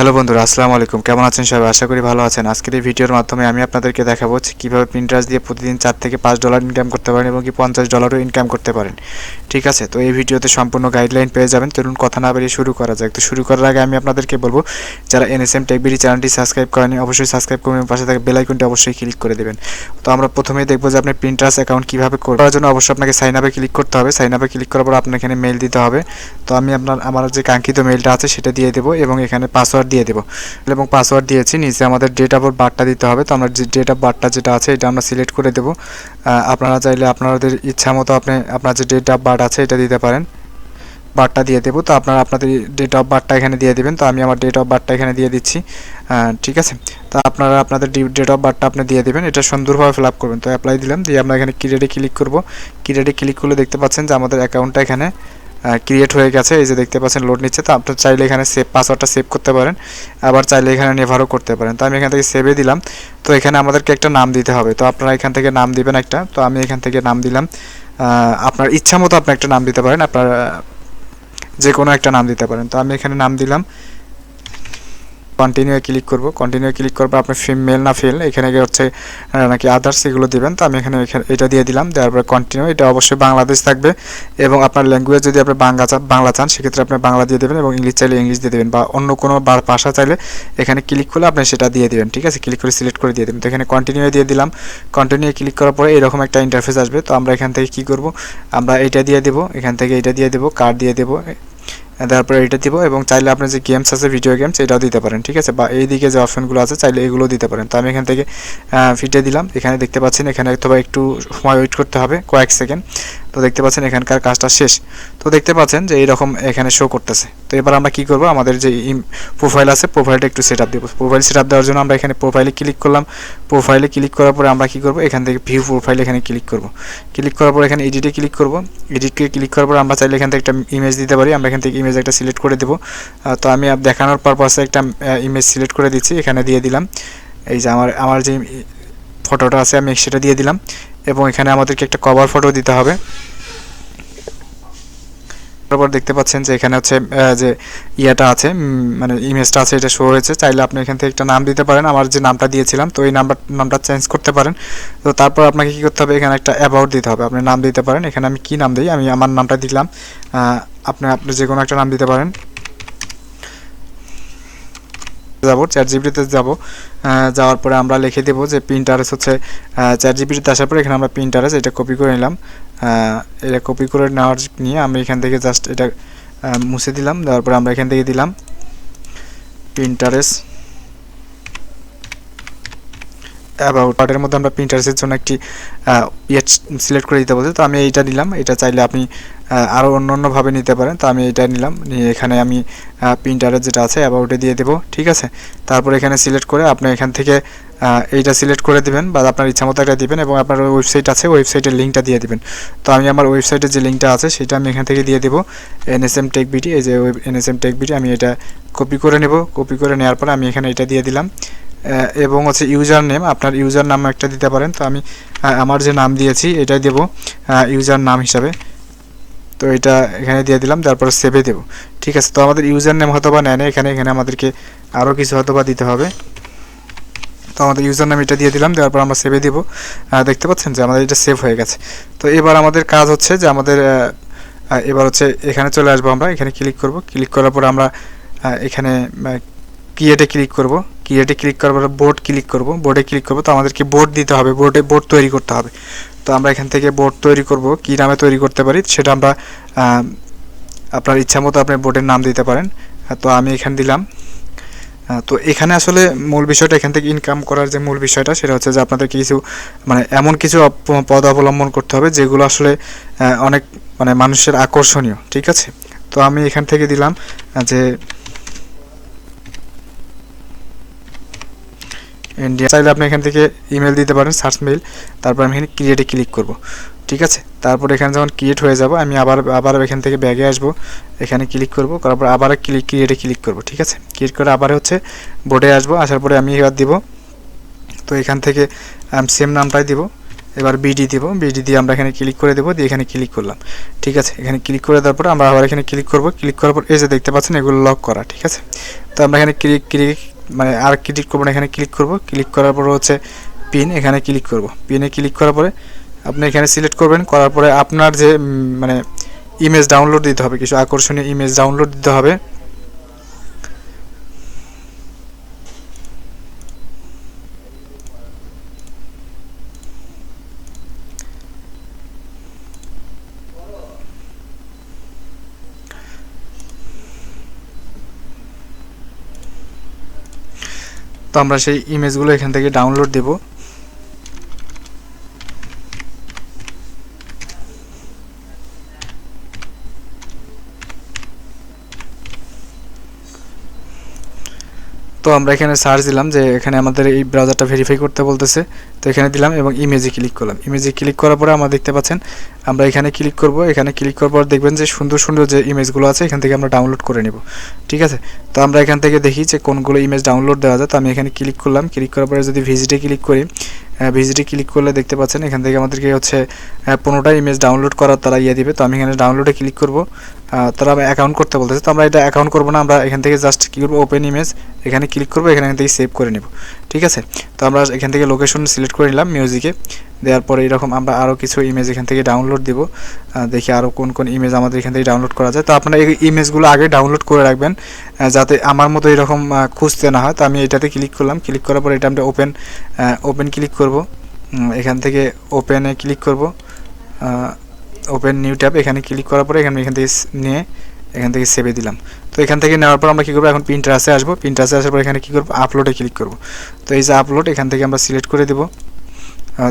Hello বন্ধুরা, আসসালামু আলাইকুম। কেমন আছেন সবাই? আশা করি ভালো আছেন। আজকের এই ভিডিওর মাধ্যমে আমি আপনাদেরকে দেখাবো কীভাবে প্রিন্টার্স দিয়ে প্রতিদিন চার থেকে পাঁচ ডলার ইনকাম করতে পারেন এবং কি পঞ্চাশ ডলারও ইনকাম করতে পারেন। ঠিক আছে? তো এই ভিডিওতে সম্পূর্ণ গাইডলাইন পেয়ে যাবেন। চলুন কথা না বেরিয়ে শুরু করা যাক। তো শুরু করার আগে আমি আপনাদেরকে বলব, যারা এনএসএম টেকবিডি চ্যানেলটি সাবস্ক্রাইব করেনি অবশ্যই সাবস্ক্রাইব করবেন পাশে থাকা বেল আইকনটি অবশ্যই ক্লিক করে দেবেন। তো আমরা প্রথমেই দেখব যে আপনি প্রিন্টার্স অ্যাকাউন্ট কীভাবে করবেন তার জন্য অবশ্যই আপনাকে সাইন আপে ক্লিক করতে হবে। সাইন আপে ক্লিক করার পর আপনার এখানে মেল দিতে হবে। তো আমি আপনার, আমার যে কাঙ্ক্ষিত মেলটা আছে, সেটা দিয়ে দেবো এবং এখানে পাসওয়ার্ড দিয়ে দেবো। এবং পাসওয়ার্ড দিয়েছি, নিচে আমাদের ডেট অফ বার্থটা দিতে হবে। তো আমরা যে ডেট অফ বার্থটা যেটা আছে, এটা আমরা সিলেক্ট করে দেবো। আপনারা চাইলে আপনাদের ইচ্ছা মতো আপনি, আপনার যে ডেট অফ বার্থ আছে, এটা দিতে পারেন। বার্থটা দিয়ে দেবো। তো আপনারা আপনাদের ডেট অফ বার্থটা এখানে দিয়ে দেবেন। তো আমি আমার ডেট অফ বার্থটা এখানে দিয়ে দিচ্ছি। ঠিক আছে? তো আপনারা আপনাদের ডেট অফ বার্থটা আপনি দিয়ে দেবেন। এটা সুন্দরভাবে ফিল আপ করবেন। তো অ্যাপ্লাই দিলাম। দিয়ে আমরা এখানে ক্রিয়েটে ক্লিক করব। ক্রিয়েটে ক্লিক করলে দেখতে পাচ্ছেন যে আমাদের অ্যাকাউন্টটা এখানে ক্রিয়েট হয়ে গেছে। এই যে দেখতে পাচ্ছেন লোড নিচ্ছে। তো আপনার চাইলে এখানে সেভ পাসওয়ার্ডটা সেভ করতে পারেন। আবার চাইলে এখানে নেভারও করতে পারেন। তো আমি এখান থেকে সেভে দিলাম। তো এখানে আমাদেরকে একটা নাম দিতে হবে। তো আপনারা এখান থেকে নাম দিবেন একটা। তো আমি এখান থেকে নাম দিলাম। আপনার ইচ্ছা মতো আপনি একটা নাম দিতে পারেন। আপনার যে কোনো একটা নাম দিতে পারেন। তো আমি এখানে নাম দিলাম কন্টিনিউ ক্লিক করব। কন্টিনিউ ক্লিক করব আপনার ফিম মেল না ফেল এখানে গিয়ে হচ্ছে নাকি আদার্স এগুলো দিবেন। তো আমি এখানে এটা দিয়ে দিলাম, দেওয়ার পরে কন্টিনিউ এটা অবশ্যই বাংলাদেশ থাকবে। এবং আপনার ল্যাঙ্গুয়েজ যদি আপনি বাংলা চান বাংলা চান, সেক্ষেত্রে আপনি বাংলা দিয়ে দেবেন এবং ইংলিশ চাইলে ইংলিশ দিয়ে দেবেন বা অন্য কোনো ভাষা চাইলে এখানে ক্লিক করলে আপনি সেটা দিয়ে দিবেন, ঠিক আছে? ক্লিক করে সিলেক্ট করে দিয়ে দেবেন। তো এখানে কন্টিনিউ দিয়ে দিলাম। কন্টিনিউ ক্লিক করার পরে এরকম একটা ইন্টারফেস আসবে। তো আমরা এখান থেকে কি করব? আমরা এটা দিয়ে দেবো, এখান থেকে এটা দিয়ে দেবো কার্ড দিয়ে দেবো তারপরে এটা দিব এবং চাইলে আপনার যে গেমস আছে ভিডিও গেমস এটাও দিতে পারেন, ঠিক আছে? বা এই দিকে যে অপশনগুলো আছে, চাইলে এগুলো দিতে পারেন। তো আমি এখান থেকে ফিটে দিলাম। এখানে দেখতে পাচ্ছেন, এখানে অথবা একটু সময় ওয়েট করতে হবে কয়েক সেকেন্ড তো দেখতে পাচ্ছেন এখানকার কাজটা শেষ। তো দেখতে পাচ্ছেন যে এইরকম এখানে শো করতেছে। তো এবার আমরা কি করব? আমাদের যে প্রোফাইল আছে প্রোফাইলটা একটু সেট আপ দেবো। প্রোফাইল সেট আপ দেওয়ার জন্য আমরা এখানে প্রোফাইলে ক্লিক করলাম। প্রোফাইলে ক্লিক করার পরে আমরা কি করব? এখান থেকে ভিউ প্রোফাইল এখানে ক্লিক করব। ক্লিক করার পর এখানে এডিটে ক্লিক করব। এডিটকে ক্লিক করার পর আমরা চাইলে এখান থেকে একটা ইমেজ দিতে পারি। আমরা এখান থেকে ইমেজ একটা সিলেক্ট করে দেবো। তো আমি দেখানোর পারপাসে একটা ইমেজ সিলেক্ট করে দিচ্ছি। এখানে দিয়ে দিলাম। এই যে আমার আমার যে ফটোটা আছে, আমি সেটা দিয়ে দিলাম। এবং এখানে আমাদেরকে একটা কভার ফটো দিতে হবে। তারপর দেখতে পাচ্ছেন যে এখানে হচ্ছে যে ইয়েটা আছে মানে ইমেজটা আছে, এটা শো হয়েছে। চাইলে আপনি এখান থেকে একটা নাম দিতে পারেন। আমার যে নামটা দিয়েছিলাম, তো এই নাম্বার, নামটা চেঞ্জ করতে পারেন। তো তারপর আপনাকে কী করতে হবে? এখানে একটা অ্যাবাউট দিতে হবে। আপনি নাম দিতে পারেন। এখানে আমি কি নাম দিই? আমি আমার নামটা দিলাম। আপনি আপনি যে কোনো একটা নাম দিতে পারেন। যাব চ্যাট জিবিতে যাব যাওয়ার পরে আমরা লিখে দেবো যে প্রিন্টারেস হচ্ছে চ্যাট জিবিতে আসার পরে এখানে আমরা প্রিন্টারেস এটা কপি করে নিলাম। এটা কপি করে নেওয়ার নিয়ে আমি এখান থেকে জাস্ট এটা মুছে দিলাম, দেওয়ার পরে আমরা এখান থেকে দিলাম প্রিন্টারেস অ্যাবাউট মধ্যে আমরা প্রিন্টারেসের জন্য একটি ইয়ে সিলেক্ট করে দিতে বলছি। তো আমি এইটা নিলাম এটা চাইলে আপনি আরও অন্য অন্যভাবে নিতে পারেন। তো আমি এটা নিলাম। নিয়ে এখানে আমি প্রিন্টারের যেটা আছে অ্যাবাউটে দিয়ে দেবো, ঠিক আছে? তারপর এখানে সিলেক্ট করে আপনি এখান থেকে এইটা সিলেক্ট করে দিবেন বা আপনার ইচ্ছা মতো একটা দিবেন এবং আপনার ওয়েবসাইট আছে ওয়েবসাইটের লিঙ্কটা দিয়ে দিবেন। তো আমি আমার ওয়েবসাইটের যে লিঙ্কটা আছে, সেটা আমি এখান থেকে দিয়ে দেবো। এনএসএম টেক বিটি এই যে এনএসএম টেক বিটি আমি এটা কপি করে নেব। কপি করে নেওয়ার পরে আমি এখানে এটা দিয়ে দিলাম। এবং হচ্ছে ইউজার নেম আপনার ইউজার নাম একটা দিতে পারেন। তো আমি আমার যে নাম দিয়েছি, এটাই দেবো ইউজার নাম হিসাবে। তো এটা এখানে দিয়ে দিলাম, তারপরে সেভে দেবো। ঠিক আছে, তো আমাদের ইউজার নেম হয়তো বা নেয় এখানে এখানে আমাদেরকে আরও কিছু হয়তো বা দিতে হবে। তো আমাদের ইউজার নাম এটা দিয়ে দিলাম, দেওয়ার পর আমরা সেভে দিব। দেখতে পাচ্ছেন যে আমাদের এটা সেভ হয়ে গেছে। তো এবার আমাদের কাজ হচ্ছে যে আমাদের এবার হচ্ছে এখানে চলে আসব আমরা, এখানে ক্লিক করব। ক্লিক করার পর আমরা এখানে ক্রিয়েটে ক্লিক করব। ক্রিয়েটে ক্লিক করার পর বোর্ড ক্লিক করব। বোর্ডে ক্লিক করব, তো আমাদেরকে বোর্ড দিতে হবে। বোর্ডে বোর্ড তৈরি করতে হবে। তো আমরা এখান থেকে বোর্ড তৈরি করব, কী নামে তৈরি করতে পারি, সেটা আমরা আপনার ইচ্ছা মতো আপনি বোর্ডের নাম দিতে পারেন। তো আমি এখানে দিলাম। তো এখানে আসলে মূল বিষয়টা, এখান থেকে ইনকাম করার যে মূল বিষয়টা, সেটা হচ্ছে যে আপনাদের কিছু মানে এমন কিছু পদ অবলম্বন করতে হবে, যেগুলো আসলে অনেক মানে মানুষের আকর্ষণীয়, ঠিক আছে? তো আমি এখান থেকে দিলাম যে ইন্ডিয়া চাইলে আপনি এখান থেকে ইমেল দিতে পারেন সার্চ মেইল তারপর আমি এখানে ক্রিয়েটে ক্লিক করব। ঠিক আছে? তারপর এখানে যখন ক্রিয়েট হয়ে যাব, আমি আবার আবার এখান থেকে ব্যাগে আসব, এখানে ক্লিক করব, করার পর আবার ক্লিক ক্রিয়েটে ক্লিক করব, ঠিক আছে? ক্রিয়েট করে আবার হচ্ছে বোর্ডে আসব, আসার পরে আমি এবার দিব, তো এখান থেকে সেম নামটাই দিব, এবার বিডি দিব বিডি দিয়ে আমরা এখানে ক্লিক করে দেবো, দিয়ে এখানে ক্লিক করলাম, ঠিক আছে? এখানে ক্লিক করে দেওয়ার পর আমরা আবার এখানে ক্লিক করব ক্লিক করার পর এই যে দেখতে পাচ্ছেন, এগুলো লক করা, ঠিক আছে? তো আমরা এখানে ক্লিক ক্লিক মানে আর ক্লিক করব না, এখানে ক্লিক করব। ক্লিক করার পর হচ্ছে পিন, এখানে ক্লিক করব। পিনে ক্লিক করার পরে আপনি এখানে সিলেক্ট করবেন, করার পরে আপনার যে মানে ইমেজ ডাউনলোড দিতে হবে, কিছু আকর্ষণীয় ইমেজ ডাউনলোড দিতে হবে। আমরা সেই ইমেজগুলো এখান থেকে ডাউনলোড দেব। তো আমরা এখানে সার্চ দিলাম যে এখানে আমাদের এই ব্রাউজারটা ভেরিফাই করতে বলতেছে। তো এখানে দিলাম এবং ইমেজে ক্লিক করলাম। ইমেজে ক্লিক করার পরে আমরা দেখতে পাচ্ছেন, আমরা এখানে ক্লিক করব। এখানে ক্লিক করার পর দেখবেন যে সুন্দর সুন্দর যে ইমেজগুলো আছে, এখান থেকে আমরা ডাউনলোড করে নিব। ঠিক আছে? তো আমরা এখান থেকে দেখি যে কোনগুলো ইমেজ ডাউনলোড দেওয়া যায়। তো আমি এখানে ক্লিক করলাম। ক্লিক করার পরে যদি ভিজিটে ক্লিক করি ভিজিটে ক্লিক করলে দেখতে পাচ্ছেন, এখান থেকে আমাদেরকে হচ্ছে পনেরোটা ইমেজ ডাউনলোড করার তারা ইয়ে দিবে। তো আমি এখানে ডাউনলোডে ক্লিক করব। তারা অ্যাকাউন্ট করতে বলতেছে। তো আমরা এটা অ্যাকাউন্ট করব না। আমরা এখান থেকে জাস্ট কী করব ওপেন ইমেজ এখানে ক্লিক করব, এখানে থেকে সেভ করে নেব। ঠিক আছে? তো আমরা এখান থেকে লোকেশন সিলেক্ট করে নিলাম মিউজিকে দেওয়ার পরে এরকম আমরা আরও কিছু ইমেজ এখান থেকে ডাউনলোড দিব। দেখি আরও কোন কোন ইমেজ আমাদের এখান থেকে ডাউনলোড করা যায়। তো আপনারা এই ইমেজগুলো আগে ডাউনলোড করে রাখবেন যাতে আমার মতো এরকম খুঁজতে না হয়। তো আমি এটাতে ক্লিক করলাম। ক্লিক করার পরে এটা আমরা ওপেন ওপেন ক্লিক করব। এখান থেকে ওপেনে ক্লিক করব। ওপেন নিউ ট্যাব এখানে ক্লিক করার পরে এখানে এখান থেকে নিয়ে এখান থেকে সেভে দিলাম। তো এখান থেকে নেওয়ার পর আমরা কী করব? এখন প্রিন্টারাসে আসব। প্রিন্টারাসে আসার পর এখানে কী করব? আপলোডে ক্লিক করব। তো এই যে আপলোড এখান থেকে আমরা সিলেক্ট করে দেবো।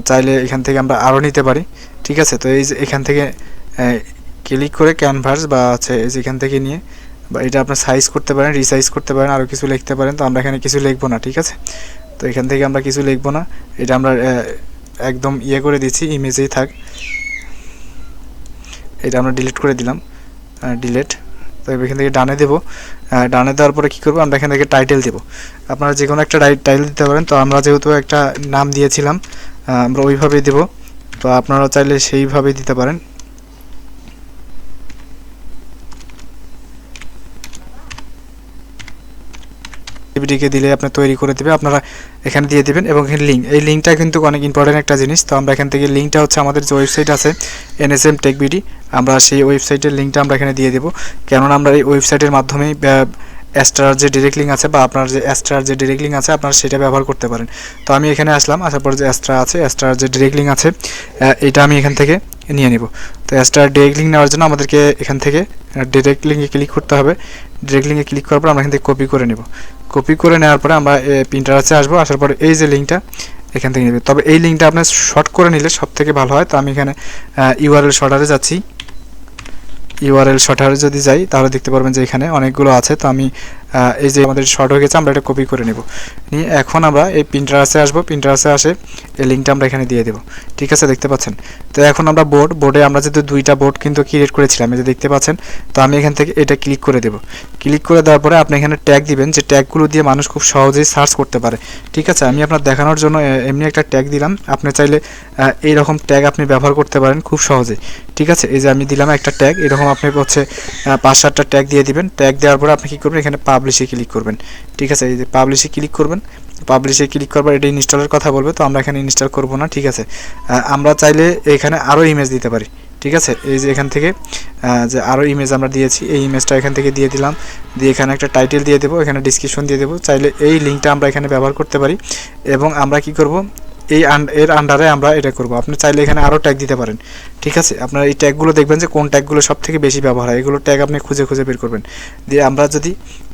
চাইলে এখান থেকে আমরা আরও নিতে পারি। ঠিক আছে? তো এই যে এখান থেকে ক্লিক করে ক্যানভাস বা হচ্ছে এই যে এখান থেকে নিয়ে বা এটা আপনার সাইজ করতে পারেন রিসাইজ করতে পারেন আরও কিছু লিখতে পারেন। তো আমরা এখানে কিছু লিখব না, ঠিক আছে? তো এখান থেকে আমরা কিছু লিখব না। এটা আমরা একদম ইয়ে করে দিচ্ছি ইমেজেই থাক। এটা আমরা ডিলিট করে দিলাম। ডিলেট তো এখান থেকে ডানে দেবো। ডানে দেওয়ার পরে কী করব? আমরা এখান থেকে টাইটেল দেবো। আপনারা যে কোনো একটা টাইটেল দিতে পারেন। তো আমরা যেহেতু একটা নাম দিয়েছিলাম আমরা ওইভাবেই দেবো। তো আপনারা চাইলে সেইভাবেই দিতে পারেন। ভিডিওকে দিলে আপনার তৈরি করে দেবে, আপনারা এখানে দিয়ে দেবেন এবং এখানে লিঙ্ক এই লিঙ্কটা কিন্তু অনেক ইম্পর্টেন্ট একটা জিনিস। তো আমরা এখান থেকে লিঙ্কটা হচ্ছে আমাদের যে ওয়েবসাইট আছে এনএসএম টেক বিডি আমরা সেই ওয়েবসাইটের লিঙ্কটা আমরা এখানে দিয়ে দেবো। কেননা আমরা এই ওয়েবসাইটের মাধ্যমেই অ্যাস্ট্রার যে ডিরেক্ট লিঙ্ক আছে বা আপনার যে অ্যাস্ট্রার যে ডিরেক্ট লিঙ্ক আছে, আপনারা সেটা ব্যবহার করতে পারেন। তো আমি এখানে আসলাম, আসার পর যে অ্যাস্ট্রা আছে অ্যাস্ট্রার যে ডিরেক্ট লিঙ্ক আছে এটা আমি এখান থেকে নিয়ে নিব। তো অ্যাস্ট্রার ডিরেক্ট লিঙ্ক নেওয়ার জন্য আমাদেরকে এখান থেকে ডিরেক্ট লিঙ্কে ক্লিক করতে হবে। ডিরেক্ট লিঙ্কে ক্লিক করার পর আমরা এখান থেকে কপি করে নেব। কপি করে নেওয়ার পরে আমরা প্রিন্টারাসে আসব, আসার পরে এই যে লিঙ্কটা এখান থেকে নেবে। তবে এই লিঙ্কটা আপনার শর্ট করে নিলে সব থেকে ভালো হয়। তো আমি এখানে ইউআরএল শর্টারে যাচ্ছি। ইউআরএল শর্টারে যদি যাই তাহলে দেখতে পারবেন যে এখানে অনেকগুলো আছে। তো আমি এই যে আমাদের শর্ট হয়ে গেছে, আমরা এটা কপি করে নেব। নিয়ে এখন আমরা এই প্রিন্টারাসে আসব। প্রিন্টারাসে আসে এই লিঙ্কটা আমরা এখানে দিয়ে দেবো। ঠিক আছে, দেখতে পাচ্ছেন? তো এখন আমরা বোর্ড বোর্ডে আমরা যেহেতু দুইটা বোর্ড কিন্তু ক্রিয়েট করেছিলাম, এই যে দেখতে পাচ্ছেন? তো আমি এখান থেকে এটা ক্লিক করে দেবো। ক্লিক করে দেওয়ার পরে আপনি এখানে ট্যাগ দিবেন, যে ট্যাগগুলো দিয়ে মানুষ খুব সহজেই সার্চ করতে পারে। ঠিক আছে, আমি আপনার দেখানোর জন্য এমনি একটা ট্যাগ দিলাম। আপনি চাইলে এইরকম ট্যাগ আপনি ব্যবহার করতে পারেন খুব সহজেই ঠিক আছে, এই যে আমি দিলাম একটা ট্যাগ এরকম আপনি হচ্ছে পাঁচ সাতটা ট্যাগ দিয়ে দিবেন। ট্যাগ দেওয়ার পরে আপনি কী করবেন, এখানে পাবলিশে ক্লিক করবেন। ঠিক আছে? এই যে পাবলিশে ক্লিক করবেন। পাবলিশে ক্লিক করবার এটা ইনস্টলের কথা বলবে, তো আমরা এখানে ইনস্টল করব না, ঠিক আছে? আমরা চাইলে এখানে আরও ইমেজ দিতে পারি, ঠিক আছে? এই যে এখান থেকে যে আরও ইমেজ আমরা দিয়েছি, এই ইমেজটা এখান থেকে দিয়ে দিলাম। দিয়ে এখানে একটা টাইটেল দিয়ে দেবো, এখানে ডিসক্রিপশন দিয়ে দেবো। চাইলে এই লিঙ্কটা আমরা এখানে ব্যবহার করতে পারি। এবং আমরা কি করব? এই এর আন্ডারে আমরা এটা করব। আপনি চাইলে এখানে আরও ট্যাগ দিতে পারেন। ঠিক আছে? আপনার এই ট্যাগগুলো দেখবেন যে কোন ট্যাগগুলো সব থেকে বেশি ব্যবহার হয়। এগুলো ট্যাগ আপনি খুঁজে খুঁজে বের করবেন। দিয়ে আমরা যদি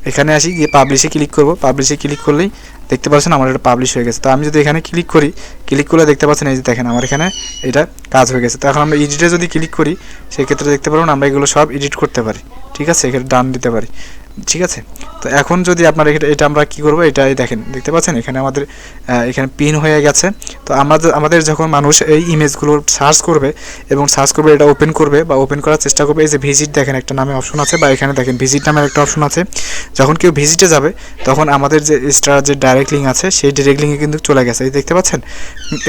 এখানে আসি, গিয়ে পাবলিশে ক্লিক করব। পাবলিশে ক্লিক করলেই দেখতে পাচ্ছেন আমার এটা পাবলিশ হয়ে গেছে। তো আমি যদি এখানে ক্লিক করি ক্লিক করলে দেখতে পাচ্ছেন এই যে দেখেন আমার এখানে এটা কাজ হয়ে গেছে। তো এখন আমরা এডিটে যদি ক্লিক করি, সেক্ষেত্রে দেখতে পারবেন আমরা এগুলো সব এডিট করতে পারি। ঠিক আছে? এখানে ডান দিতে পারি। ঠিক আছে? তো এখন যদি আপনার এটা এটা আমরা কি করব? এটা এই দেখেন, দেখতে পাচ্ছেন? এখানে আমাদের এখানে পিন হয়ে গেছে। তো আমাদের আমাদের যখন মানুষ এই ইমেজগুলো সার্চ করবে এবং সার্চ করবে, এটা ওপেন করবে বা ওপেন করার চেষ্টা করবে, এই যে ভিজিট দেখেন, একটা নামে অপশন আছে বা এখানে দেখেন ভিজিট নামের একটা অপশন আছে। যখন কেউ ভিজিটে যাবে, তখন আমাদের যে স্টার যে ডাইরেক্ট লিঙ্ক আছে, সেই ডাইরেক্ট লিঙ্কে কিন্তু চলে গেছে। এই দেখতে পাচ্ছেন?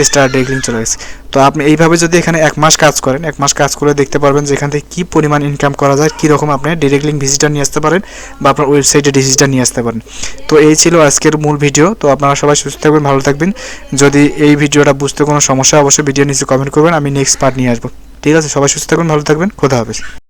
স্টার ডাইরেক্ট লিঙ্ক চলে গেছে। তো আপনি এইভাবে যদি এখানে এক মাস কাজ করেন, এক মাস কাজ করে দেখতে পারবেন যে এখান থেকে কী পরিমাণ ইনকাম করা যায়, কীরকম আপনি ডাইরেক্ট লিঙ্ক ভিজিটার নিয়ে আসতে পারেন। বা আপনার ওয়েবসাইটে ডিসিশনটা নিয়ে আসতে পারেন। তো এই ছিল আজকের মূল ভিডিও তো আপনারা সবাই সুস্থ থাকবেন, ভালো থাকবেন। যদি এই ভিডিওটা বুঝতে কোনো সমস্যা অবশ্যই ভিডিও নিচে কমেন্ট করবেন। আমি নেক্সট পার্ট নিয়ে আসব। ঠিক আছে? সবাই সুস্থ থাকবেন, ভালো থাকবেন। খোদা হাফেজ।